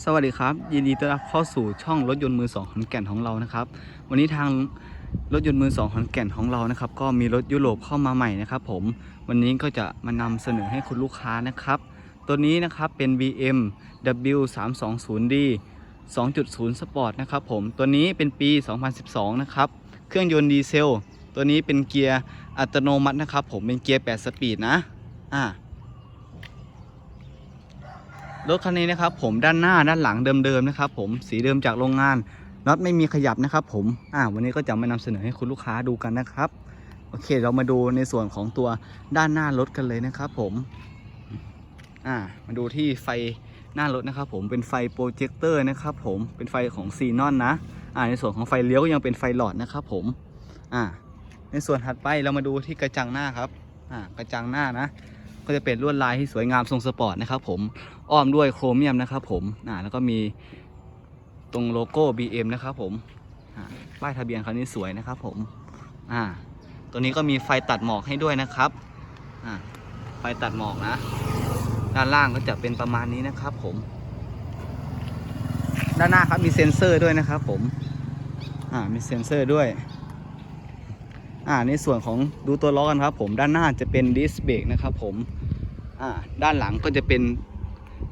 สวัสดีครับ ยินดีต้อนรับเข้าสู่ช่องรถยนต์มือสองขอนแก่นของเรานะครับ วันนี้ทางรถยนต์มือสองขอนแก่นของเรานะครับ ก็มีรถยุโรปเข้ามาใหม่นะครับ ผม วันนี้ก็จะมานำเสนอให้คุณลูกค้านะครับ ตัวนี้นะครับเป็น BM W 3 2 0 D 2.0 Sport นะครับผม ตัวนี้เป็นปี 2012 นะครับ เครื่องยนต์ดีเซล ตัวนี้เป็นเกียร์อัตโนมัตินะครับ ผม เป็นเกียร์ 8 สปีดนะ อ่า รถคันนี้นะครับผมด้านหน้าด้านหลังเดิมๆนะครับผมสีเดิมจากโรงงานน็อตไม่มีขยับนะครับผมอ่าวันนี้ก็จะมานำเสนอให้คุณลูกค้าดูกันนะครับ โอเคเรามาดูในส่วนของตัวด้านหน้ารถกันเลยนะครับผมอ่ามาดูที่ไฟหน้ารถนะครับผมเป็นไฟโปรเจคเตอร์นะครับผมเป็นไฟของซีนอนนะอ่าในส่วนของไฟเลี้ยวก็ยังเป็นไฟหลอดนะครับผมอ่าในส่วนถัดไปเรามาดูที่กระจังหน้าครับอ่ากระจังหน้านะ ก็จะเป็นลวดลายที่สวยงามทรงสปอร์ตนะครับผมอ้อมด้วยโครเมียมนะครับผมอ่าแล้วก็มีตรงโลโก้ BM นะครับผมป้ายทะเบียนคันนี้สวยนะครับผมอ่าตัวนี้ก็มีไฟตัดหมอกให้ด้วยนะครับอ่าไฟตัดหมอกนะ ด้านล่างก็จะเป็นประมาณนี้นะครับผม ด้านหน้าครับมีเซ็นเซอร์ด้วยนะครับผมอ่ามีเซ็นเซอร์ด้วย อ่าในส่วนของดูตัวล้อกันครับผมด้านหน้าจะเป็นดิสเบรกนะครับผมอ่าด้านหลังก็จะเป็น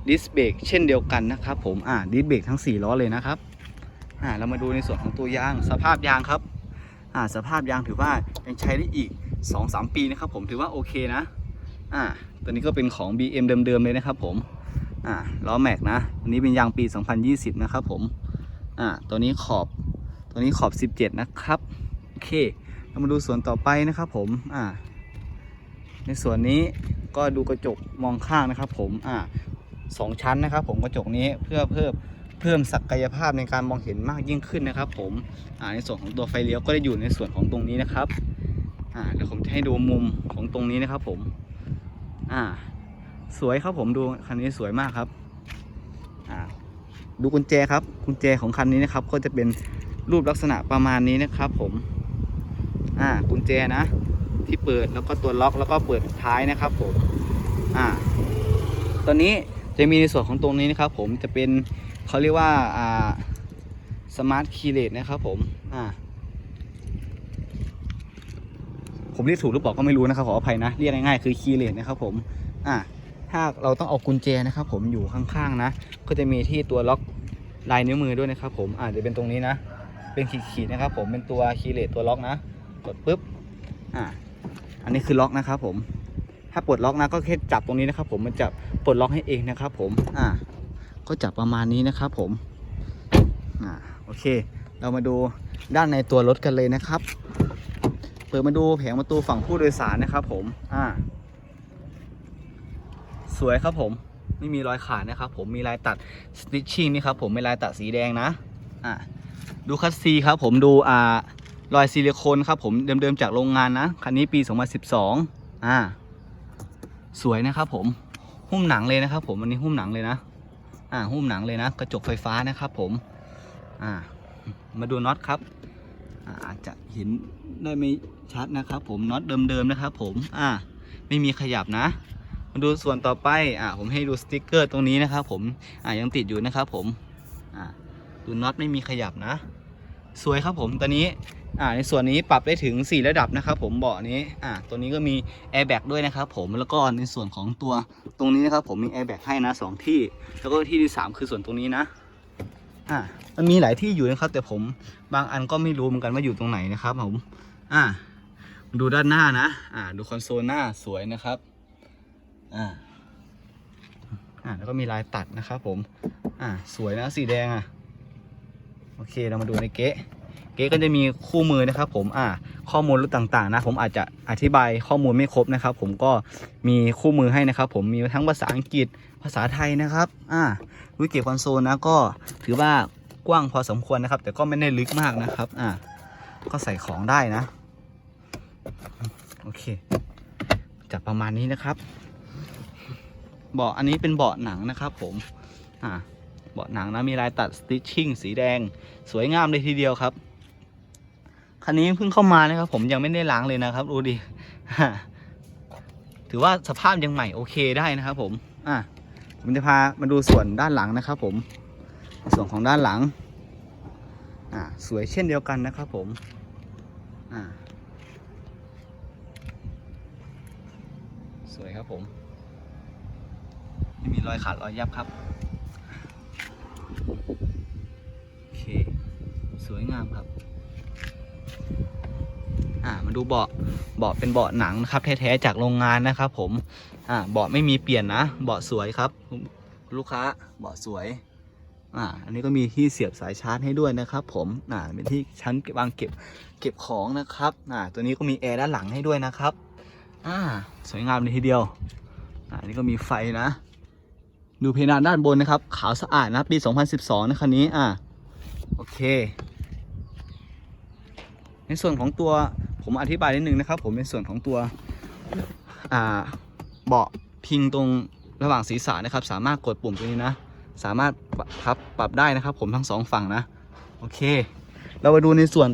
ดิสเบรกเช่นเดียวกันนะครับผมอ่าดิสเบรกทั้ง 4 ล้อเลยนะครับอ่าเรามาดูในส่วนของตัวยาง สภาพยางครับอ่าสภาพยางถือว่ายังใช้ได้อีก 2-3 ปีนะครับผมถือว่าโอเคนะอ่าตัวนี้ก็เป็นของ BM เดิมๆเลยนะครับผมอ่าล้อแม็กนะอันนี้เป็นยางปี 2020 นะครับผมอ่าตัวนี้ขอบตัวนี้ขอบ 17 นะครับ โอเค เรามาดูส่วนต่อไปนะครับผมอ่าในส่วนนี้ก็ดูกระจกมองข้างนะครับผมอ่าสองชั้นนะครับผมกระจกนี้เพื่อเพิ่มเพิ่มศักยภาพในการมองเห็นมากยิ่งขึ้นนะครับ ผมอ่าในส่วนของตัวไฟเลี้ยวก็ได้อยู่ในส่วนของตรงนี้นะครับอ่าเดี๋ยวผมจะให้ดูมุมของตรงนี้นะครับผมอ่าสวยครับผมดูคันนี้สวยมากครับอ่าดูกุญแจครับกุญแจของคันนี้นะครับ ก็จะเป็นรูปลักษณะประมาณนี้นะครับผม อ่ากุญแจนะ ที่เปิดแล้วก็ตัวล็อกแล้วก็เปิดท้ายนะครับผมอ่าตอนนี้จะมีในส่วนของตรงนี้นะครับผมจะเป็นเขาเรียกว่าอ่าสมาร์ทคีย์เลสนะครับผมอ่าผมเรียกถูกหรือเปล่าก็ไม่รู้นะครับขออภัยนะเรียกง่ายๆคือคีย์เลสนะครับผมอ่าถ้าเราต้องเอากุญแจนะครับผมอยู่ข้างๆนะ ก็จะมีที่ตัวล็อกลายนิ้วมือด้วยนะครับผมอาจจะเป็นตรงนี้นะ เป็นขีดๆนะครับผมเป็นตัวคีย์เลสตัวล็อกนะ กดปุ๊บอ่าอันนี้คือล็อกนะครับผมถ้าปลดล็อกนะก็แค่จับตรงนี้นะครับ ผมมันจะปลดล็อกให้เองนะครับผมอ่าก็จับประมาณนี้นะครับผมอ่าโอเค เรามาดูด้านในตัวรถกันเลยนะครับเปิดมาดูแผงประตูฝั่งผู้โดยสารนะครับ ผมอ่าสวยครับผมไม่มีรอยขาดนะครับผมมีลายตัดสติชชิ่งนี่ครับผมเป็นลายตัดสีแดงนะอ่าดูคัสซีครับผมดูอ่า รอยซิลิโคนครับผมเดิมๆจากโรงงานนะคันนี้ปี 2012 อ่า สวยนะครับผมหุ้มหนังเลยนะครับ ผมอันนี้หุ้มหนังเลยนะ อ่า หุ้มหนังเลยนะ กระจกไฟฟ้านะครับผม อ่า มาดูน็อตครับอาอาจจะเห็นได้ไม่ชัดนะครับผมน็อตเดิมๆนะครับผม อ่า ไม่มีขยับนะ มาดูส่วนต่อไป อ่า ผมให้ดูสติกเกอร์ตรงนี้นะครับผม อ่า ยังติดอยู่นะครับผม อ่า ดูน็อตไม่มีขยับนะ สวยครับผมตัวนี้อ่าในส่วนนี้ปรับได้ถึง 4 ระดับนะครับผมเบาะนี้อ่าตัวนี้ก็มีแอร์แบ็กด้วยนะครับผมแล้วก็ในส่วนของตัวตรงนี้นะครับผมมีแอร์แบ็กให้นะสองที่ แล้วก็ที่ที่ 3 คือส่วนตรงนี้นะอ่ามันมีหลายที่อยู่นะครับ แต่ผมบางอันก็ไม่รู้เหมือนกันว่าอยู่ตรงไหนนะครับผมอ่าดูด้านหน้านะอ่าดูคอนโซลหน้าสวยนะครับอ่าอ่าแล้วก็มีลายตัดนะครับผมอ่าสวยนะสีแดงอะ โอเคเรามาดูในเก๊ะเก๊ะก็จะมีคู่มือนะครับ ผมอ่าข้อมูลต่างๆนะผมอาจจะอธิบายข้อมูลไม่ครบนะครับ ผมก็มีคู่มือให้นะครับ ผมมีทั้งภาษาอังกฤษภาษาไทยนะครับอ่าวิกิคอนโซลนะก็ถือว่ากว้างพอสมควรนะครับ แต่ก็ไม่ได้ลึกมากนะครับอ่าก็ใส่ของได้นะโอเคจะประมาณนี้นะครับเบาะอันนี้เป็นเบาะหนังนะครับ ผมอ่า เบาะหนังนะมีลายตัดสติชชิ่งสีแดงสวยงามเลยทีเดียวครับคันนี้เพิ่งเข้ามานะครับ ผมยังไม่ได้ล้างเลยนะครับดูดิถือว่าสภาพยังใหม่โอเคได้นะครับ ผม อะผมจะพามาดูส่วนด้านหลังนะครับ ผม ส่วนของด้านหลัง อ่าสวยเช่นเดียวกันนะครับ ผม อ่าสวยครับผม ไม่มีรอยขาดรอยยับครับ โอเค สวยงามครับ อ่ามาดูเบาะเบาะเป็นเบาะหนังนะครับ แท้ๆจากโรงงานนะครับผม อ่าเบาะไม่มีเปลี่ยนนะเบาะสวยครับ ลูกค้าเบาะสวยอ่าอันนี้ก็มีที่เสียบสายชาร์จให้ด้วยนะครับ ผมอ่าเป็นที่ชั้นวางเก็บเก็บของนะครับอ่าตัวนี้ก็มีแอร์ด้านหลังให้ด้วยนะครับอ่าสวยงามเลยทีเดียวอ่านี่ก็มีไฟนะ ดูเพดานด้านบนนะครับ ขาวสะอาดนะ ปี 2012 นะคันนี้ อ่า โอเค ในส่วนของตัว ผมอธิบายนิดนึงนะครับ ผมในส่วนของตัว อ่า เบาะพิงตรงระหว่างศีรษะนะครับ สามารถกดปุ่มตรงนี้นะ สามารถปรับครับปรับได้นะครับ ผมทั้งสองฝั่งนะ โอเค เรามาดูในส่วน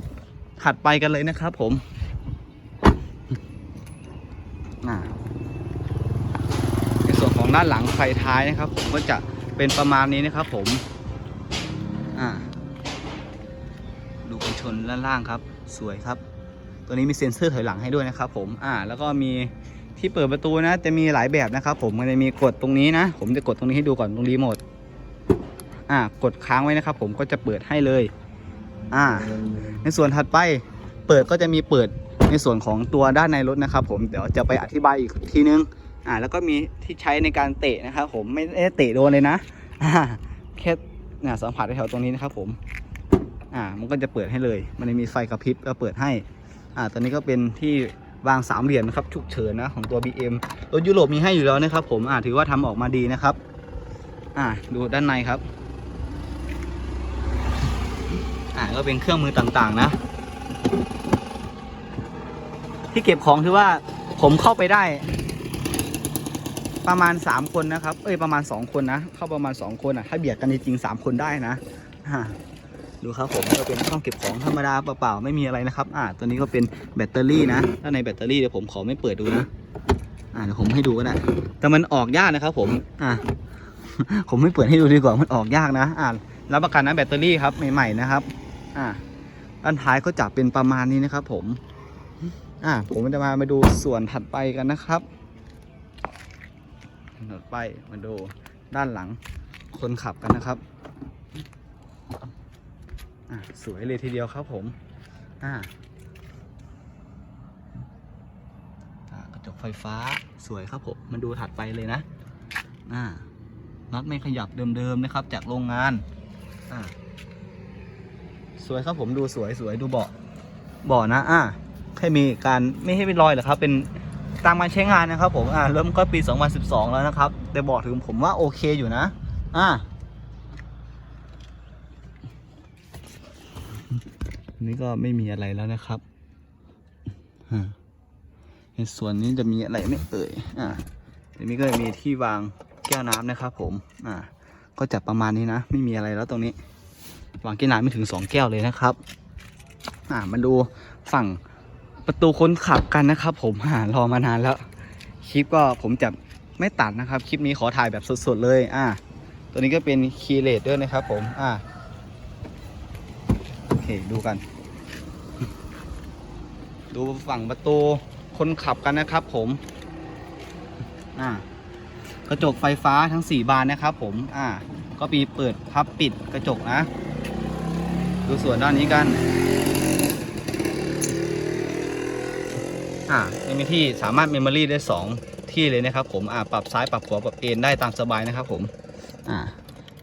ถัดไปกันเลยนะครับ ผม อ่าในส่วน ของด้านหลังไฟท้ายนะครับ ผมก็จะเป็นประมาณนี้นะครับ ผม อ่า ดูกันชนด้านล่างครับ สวยครับ ตัวนี้มีเซ็นเซอร์ถอยหลังให้ด้วยนะครับ ผม อ่า แล้วก็มีที่เปิดประตูนะ จะมีหลายแบบนะครับ ผมมันจะมีกดตรงนี้นะ ผมจะกดตรงนี้ให้ดูก่อนตรงรีโมท อ่า กดค้างไว้นะครับ ผมก็จะเปิดให้เลย อ่า ในส่วนถัดไป เปิดก็จะมีเปิดในส่วนของตัวด้านในรถนะครับ ผม เดี๋ยวจะไปอธิบายอีกทีนึง อ่าแล้วก็มีที่ใช้ในการเตะนะครับผมไม่ได้เตะโดนเลยนะอ่าแค่น่ะสัมผัสแถวตรงนี้นะครับผมอ่ามันก็จะเปิดให้เลย มันจะมีไฟกระพริบก็เปิดให้อ่าตอนนี้ก็เป็นที่วางสามเหลี่ยมนะครับฉุกเฉินนะของตัว BM รถยุโรปมีให้อยู่แล้วนะครับผมอ่าถือว่าทำออกมาดีนะครับอ่าดูด้านในครับอ่าก็เป็นเครื่องมือต่างๆนะ ที่เก็บของถือว่าผมเข้าไปได้ ประมาณ 3 คนนะครับ เอ้ยประมาณ 2 คนนะ เข้าประมาณ 2 คนอะ ถ้าเบียดกันจริงๆ3คนได้นะอ่าดูครับผมก็เป็นช่องเก็บของธรรมดาเปล่าๆไม่มีอะไรนะครับอ่าตัวนี้ก็เป็นแบตเตอรี่นะ ถ้าในแบตเตอรี่เดี๋ยวผมขอไม่เปิดดูนะ อ่าเดี๋ยวผมให้ดูก็ได้ แต่มันออกยากนะครับ ผม อ่าผมไม่เปิดให้ดูดีกว่ามันออกยากนะ อ่ารับประกันนะแบตเตอรี่ครับใหม่ๆนะครับ อ่าด้านท้ายก็จะเป็นประมาณนี้นะครับ ผม อ่าผมจะมามาดูส่วนถัดไปกันนะครับ ถัดไปมาดูด้านหลังคนขับกันนะครับอะสวยเลยทีเดียวครับผมอ่าอ่ากระจกไฟฟ้าสวยครับผมมาดูถัดไปเลยนะอ่าน็อตไม่ขยับเดิมๆนะครับ จากโรงงานอ่าสวยครับผมดูสวยสวยดูเบาะเบาะนะอ่าแค่มีการไม่ให้เป็นรอยหรอครับ เป็น ตามการใช้งานนะครับผมอ่าเริ่มก็ปี 2012 แล้วนะครับ แต่บอกถึงผมว่าโอเคอยู่นะ อ่านนี้ก็ไม่มีอะไรแล้วนะครับในส่วนนี้จะมีอะไรไม่เอ่ย อ่าอันนี้ก็จะมีที่วางแก้วน้ำนะครับ ผม อ่า ก็จะประมาณนี้นะ ไม่มีอะไรแล้วตรงนี้ วางแก้วน้ำไม่ถึงสองแก้วเลยนะครับ อ่า มาดูฝั่ง ประตูคนขับกันนะครับ ผมหารอมานานแล้ว คลิปก็ผมจะไม่ตัดนะครับ คลิปนี้ขอถ่ายแบบสดๆเลย อ่า ตัวนี้ก็เป็นคีเลสด้วยนะครับ ผม อ่าโอเคดูกัน ดูฝั่งประตูคนขับกันนะครับ ผม อ่ากระจกไฟฟ้าทั้ง 4 บานนะครับ ผม อ่า ก็มีเปิดพับปิดกระจกนะ ดูส่วนด้านนี้กัน อ่ายังมีที่สามารถเมมโมรีได้ 2 ที่เลยนะครับผมอ่าปรับซ้ายปรับขวาปรับเอ็นได้ตามสบายนะครับผมอ่า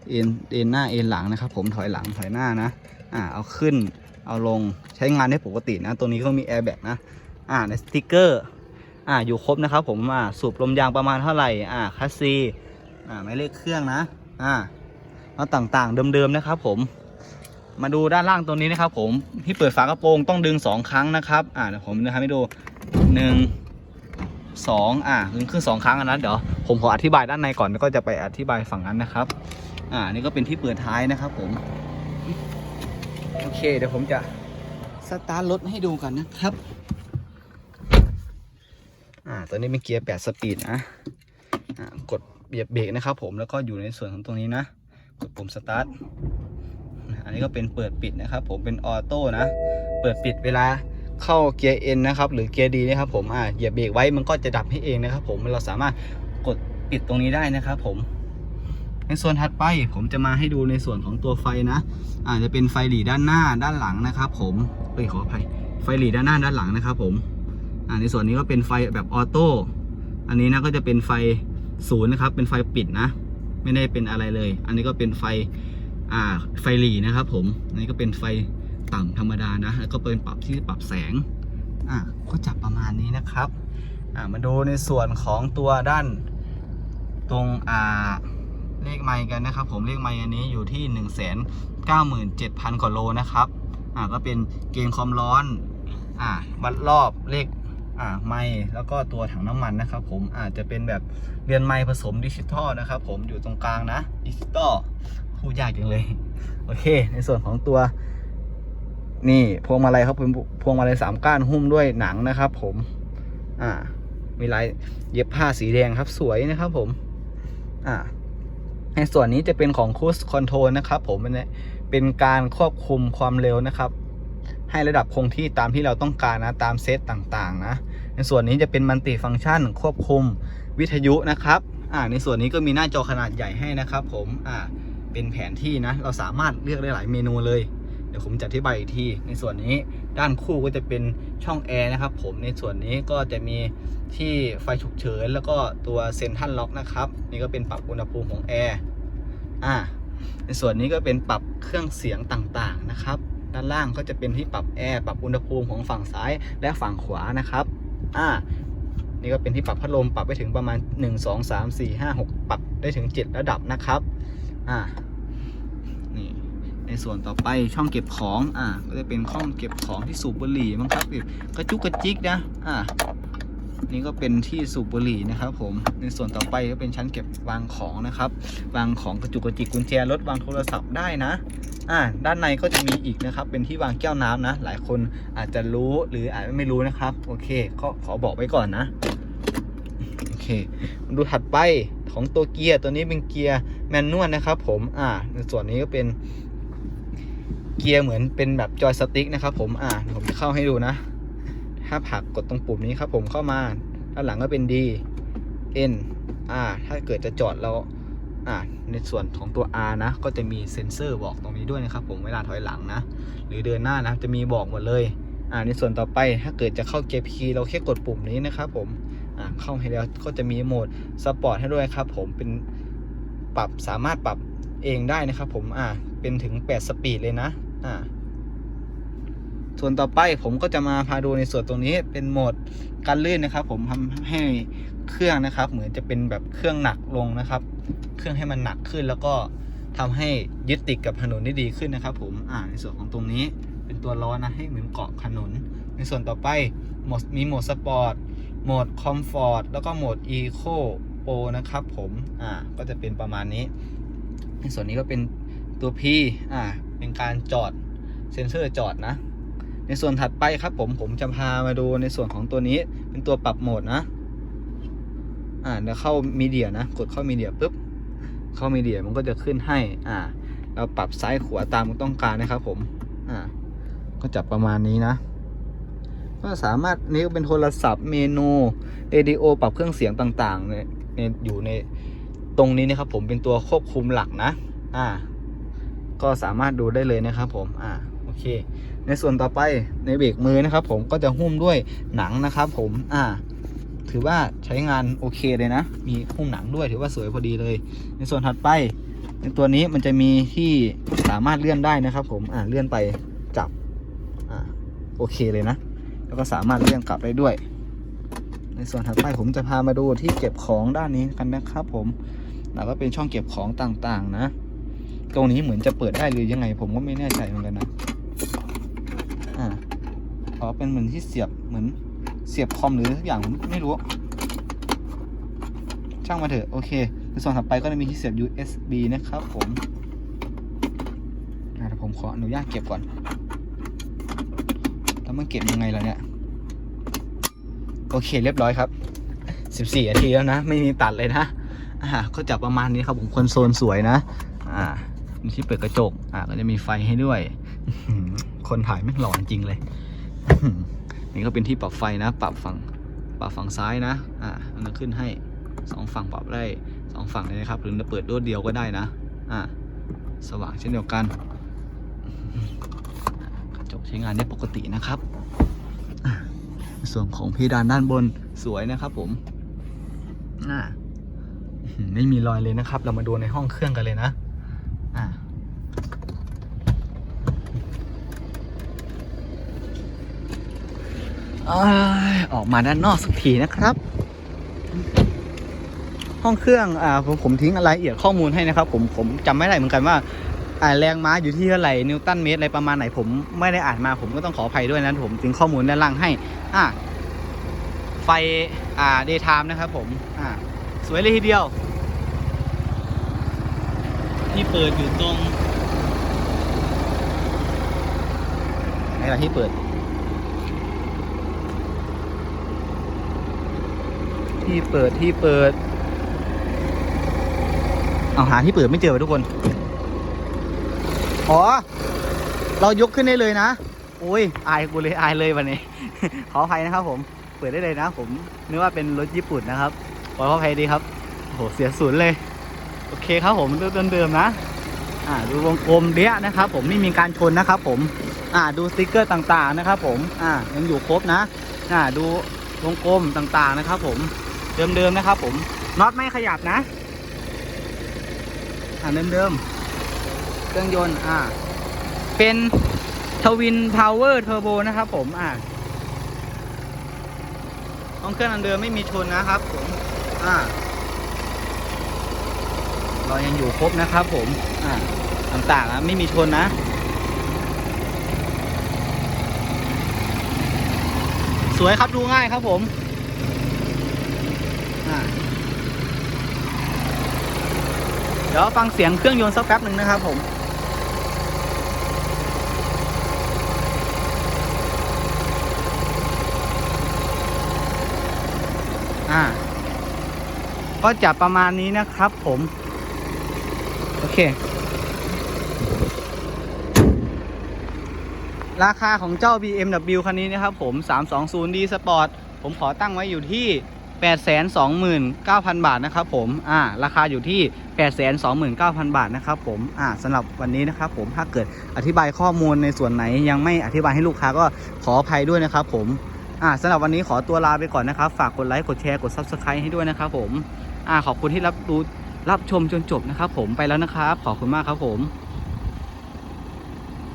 เอ็นเอ็นหน้าเอ็นหลังนะครับผมถอยหลังถอยหน้านะอ่าเอาขึ้นเอาลงใช้งานได้ปกตินะ ตัวนี้ก็มีแอร์แบ็กนะอ่าในสติกเกอร์อ่าอยู่ครบนะครับผมอ่าสูบลมยางประมาณเท่าไหร่อ่าคัสซีอ่าหมายเลขเครื่องนะอ่าแล้วต่างๆเดิมๆนะครับผมมาดูด้านล่างตรงนี้นะครับผมที่เปิดฝากระโปรงต้องดึงสองครั้งนะครับอ่าเดี๋ยวผมจะทำให้ดู หนึ่งสองอ่าดึงขึ้นสองครั้งอันนั้นเดี๋ยวผมขออธิบายด้านในก่อนแล้วก็จะไปอธิบายฝั่งนั้นนะครับ อ่านี่ก็เป็นที่เปิดท้ายนะครับผม โอเค เดี๋ยวผมจะสตาร์ทรถให้ดูกันนะครับ อ่าตัวนี้เป็นเกียร์8สปีดนะอ่ากดเหยียบเบรกนะครับผมแล้วก็อยู่ในส่วนของตรงนี้นะ กดปุ่มสตาร์ทอันนี้ก็เป็นเปิดปิดนะครับผมเป็นออโต้นะ เปิดปิดเวลา เข้าเกียร์เอ็นนะครับหรือเกียร์ดีนะครับผมอ่าเหยียบเบรกไว้มันก็จะดับให้เองนะครับ ผมเราสามารถกดปิดตรงนี้ได้นะครับ ผม ในส่วนถัดไปผมจะมาให้ดูในส่วนของตัวไฟนะอาจจะเป็นไฟหลีด้านหน้าด้านหลังนะครับ ผมเอ้ยขออภัยไฟหลีด้านหน้าด้านหลังนะครับ ผมอ่าในส่วนนี้ก็เป็นไฟแบบออโต้อันนี้นะก็จะเป็นไฟศูนย์นะครับ เป็นไฟปิดนะ ไม่ได้เป็นอะไรเลย อันนี้ก็เป็นไฟอ่าไฟหลีนะครับ ผมอันนี้ก็เป็นไฟ ต่ำธรรมดานะ แล้วก็เป็นปรับที่ปรับแสง อ่าก็จับประมาณนี้นะครับ อ่ามาดูในส่วนของตัวด้านตรงอ่าเลขไมค์กันนะครับ ผมเลขไมค์อันนี้อยู่ที่ 1 9 7 0 0 0กว่าโลนะครับ อ่าก็เป็นเกณฑ์ความร้อน อ่าวัดรอบเลขอ่าไมค์แล้วก็ตัวถังน้ำมันนะครับ ผมอาจจะเป็นแบบเรือนไมค์ผสมดิจิตอลนะครับ ผมอยู่ตรงกลางนะดิจิตอลพูดยากจังเลย โอเค ในส่วนของตัว นี่พวงมาลัยครับเป็นพวงมาลัยสามก้านหุ้มด้วยหนังนะครับ ผม อ่า มีลายเย็บผ้าสีแดงครับ สวยนะครับ ผม อ่า ในส่วนนี้จะเป็นของ Cruise Control นะครับ ผมเป็นการควบคุมความเร็วนะครับ ให้ระดับคงที่ตามที่เราต้องการนะตามเซตต่างๆ นะ ในส่วนนี้จะเป็นมัลติฟังก์ชัน ควบคุมวิทยุนะครับ อ่า ในส่วนนี้ก็มีหน้าจอขนาดใหญ่ให้นะครับ ผม อ่า เป็นแผนที่นะ เราสามารถเลือกได้หลายเมนูเลย ดี๋ยวผมจะอธิบายอีกทีในส่วนนี้ด้านคู่ก็จะเป็นช่องแอร์นะครับ ผมในส่วนนี้ก็จะมีที่ไฟฉุกเฉินแล้วก็ตัวเซนทันล็อกนะครับ นี่ก็เป็นปรับอุณหภูมิของแอร์อ่าในส่วนนี้ก็เป็นปรับเครื่องเสียงต่างๆนะครับ ด้านล่างก็จะเป็นที่ปรับแอร์ปรับอุณหภูมิของฝั่งซ้ายและฝั่งขวานะครับอ่านี่ก็เป็นที่ปรับพัดลมปรับไปถึงประมาณ 1 2 3 4 5 6 ปรับได้ถึง 7 ระดับนะครับอ่า ส่วนต่อไปช่องเก็บของอ่าก็จะเป็นช่องเก็บของที่สูบบุหรี่มั้งครับแบบกระจุกกระจิกนะอ่านี่ก็เป็นที่สูบบุหรี่นะครับผมในส่วนต่อไปก็เป็นชั้นเก็บวางของนะครับ วางของกระจุกกระจิกกุญแจรถวางโทรศัพท์ได้นะอ่าด้านในก็จะมีอีกนะครับ เป็นที่วางแก้วน้ำนะ หลายคนอาจจะรู้หรืออาจจะไม่รู้นะครับ โอเคก็ขอบอกไว้ก่อนนะโอเคดูถัดไปของตัวเกียร์ตัวนี้เป็นเกียร์แมนนวลนะครับ ผมอ่าในส่วนนี้ก็เป็น เกียร์เหมือนเป็นแบบจอยสติ๊กนะครับผมอ่าผมจะเข้าให้ดูนะ ถ้าผลักกดตรงปุ่มนี้ครับผมเข้ามาด้านหลังก็เป็น D N R ถ้าเกิดจะจอดเราอ่าในส่วนของตัว R นะ ก็จะมีเซ็นเซอร์บอกตรงนี้ด้วยนะครับผมเวลาถอยหลังนะ หรือเดินหน้านะจะมีบอกหมดเลยอ่าในส่วนต่อไปถ้าเกิดจะเข้าเกียร์ P เราแค่กดปุ่มนี้นะครับผมอ่าเข้าให้แล้วก็จะมีโหมดสปอร์ตให้ด้วยครับผมเป็นปรับสามารถปรับเองได้นะครับผมอ่า เป็นถึง 8 สปีดเลยนะ อ่า ส่วนต่อไปผมก็จะมาพาดูในส่วนตรงนี้เป็นโหมดการลื่นนะครับ ผมทำให้เครื่องนะครับ เหมือนจะเป็นแบบเครื่องหนักลงนะครับ เครื่องให้มันหนักขึ้นแล้วก็ทำให้ยึดติดกับถนนได้ดีขึ้นนะครับ ผม อ่า ในส่วนของตรงนี้เป็นตัวล้อนะให้เหมือนเกาะถนน ในส่วนต่อไปโหมดมีโหมดสปอร์ต โหมดคอมฟอร์ต แล้วก็โหมดอีโคโปนะครับผม อ่า ก็จะเป็นประมาณนี้ ในส่วนนี้ก็เป็น ตัว P อ่า เป็นการจอดเซ็นเซอร์จอดนะ ในส่วนถัดไปครับผมผมจะพามาดูในส่วนของตัวนี้เป็นตัวปรับโหมดนะ อ่าเดี๋ยวเข้ามีเดียนะ กดเข้ามีเดียปุ๊บ เข้ามีเดียมันก็จะขึ้นให้ อ่า เราปรับซ้ายขวาตามต้องการนะครับผม อ่า ก็จับประมาณนี้นะก็สามารถนี่เป็นโทรศัพท์เมนูเรดิโอปรับเครื่องเสียงต่างๆในในอยู่ในตรงนี้นะครับผมเป็นตัวควบคุมหลักนะ อ่า ก็สามารถดูได้เลยนะครับผมอ่าโอเค ในส่วนต่อไปในเบรกมือนะครับ ผมก็จะหุ้มด้วยหนังนะครับ ผมอ่า ถือว่าใช้งานโอเคเลยนะ มีหุ้มหนังด้วยถือว่าสวยพอดีเลย ในส่วนถัดไป ในตัวนี้มันจะมีที่สามารถเลื่อนได้นะครับ ผมอ่าเลื่อนไปจับอ่าโอเคเลยนะ แล้วก็สามารถเลื่อนกลับได้ด้วยในส่วนถัดไปผมจะพามาดูที่เก็บของด้านนี้กันนะครับผมแล้วก็เป็นช่องเก็บของต่างๆ นะ ตรงนี้เหมือนจะเปิดได้หรือยังไง ผมก็ไม่แน่ใจเหมือนกันนะอ่าอ๋อเป็นเหมือนที่เสียบเหมือนเสียบคอมหรือทุกอย่างผมไม่รู้ ช่างมาเถอะโอเคในส่วนถัดไปก็จะมีที่เสียบ USB นะครับผมอ่าผมขออนุญาตเก็บก่อนแล้วมันเก็บยังไงล่ะเนี่ยโอเคเรียบร้อยครับ 14นาทีแล้วนะ ไม่มีตัดเลยนะอ่าก็จะประมาณนี้ครับผมคนโซลสวยนะ อ่า มีที่เปิดกระจก อ่าก็จะมีไฟให้ด้วย คนถ่ายไม่งหล่อจริงเลย นี่ก็เป็นที่ปรับไฟนะ ปรับฝั่งปรับฝั่งซ้ายนะ อ่ามันจะขึ้นให้สองฝั่งปรับได้สองฝั่งเลยนะครับ หรือจะเปิดรวดเดียวก็ได้นะ อ่าสว่างเช่นเดียวกัน กระจกใช้งานได้ปกตินะครับ ส่วนของเพดานด้านบนสวยนะครับผมอ่าไม่มีรอยเลยนะครับ เรามาดูในห้องเครื่องกันเลยนะ ออกมาด้านนอกสักทีนะครับ ห้องเครื่องอ่าผมผมทิ้งรายละเอียดข้อมูลให้นะครับ ผมผมจำไม่ได้เหมือนกันว่าอ่าแรงม้าอยู่ที่เท่าไหร่นิวตันเมตรอะไรประมาณไหนผมไม่ได้อ่านมาผมก็ต้องขออภัยด้วยนะผมทิ้งข้อมูลด้านล่างให้อ่าไฟอ่าเดย์ไทม์นะครับผมอ่าสวยเลยทีเดียว ที่เปิดอยู่ตรง ไหนล่ะที่เปิด ที่เปิดที่เปิด เอาหาที่เปิดไม่เจอวะทุกคน อ๋อ เรายกขึ้นได้เลยนะโอ้ยอายกูเลยอายเลยวันนี้ ขออภัยนะครับผม เปิดได้เลยนะ ผมนึกว่าเป็นรถญี่ปุ่นนะครับขออภัยดีครับโหเสียศูนย์เลย โอเคครับผมเดิมๆนะ อ่าดูวงกลมเนี้ยนะครับ ผมไม่มีการชนนะครับ ผม อ่าดูสติกเกอร์ต่างๆนะครับ ผมอ่ายังอยู่ครบนะอ่าดูวงกลมต่างๆนะครับ ผมเดิมๆนะครับ ผมน็อตไม่ขยับนะอ่าเดิมๆเครื่องยนต์อ่าเป็นทวินพาวเวอร์เทอร์โบนะครับ ผมอ่าห้องเครื่องอันเดิมไม่มีชนนะครับ ผมอ่าเรายังอยู่ครบนะครับ ผมอ่าต่างๆอะไม่มีชนนะ วยครับดูง่ายครับผมเดี๋ยวฟังเสียงเครื่องยนต์สักแป๊บหนึ่งนะครับผมอ่าก็จะประมาณนี้นะครับผม โอเค ราคาของเจ้า BMW คันนี้นะครับผม 320D Sport ผมขอตั้งไว้อยู่ที่ 829,000 บาทนะครับผม อ่า ราคาอยู่ที่ 829,000 บาทนะครับผม อ่าสำหรับวันนี้นะครับผม ถ้าเกิดอธิบายข้อมูลในส่วนไหนยังไม่อธิบายให้ลูกค้าก็ขออภัยด้วยนะครับผม อ่าสำหรับวันนี้ขอตัวลาไปก่อนนะครับ ฝากกดไลค์ กดแชร์ กด Subscribe ให้ด้วยนะครับผม อ่า ขอบคุณที่รับดูรับชมจนจบนะครับผม ไปแล้วนะครับ ขอบคุณมากครับผม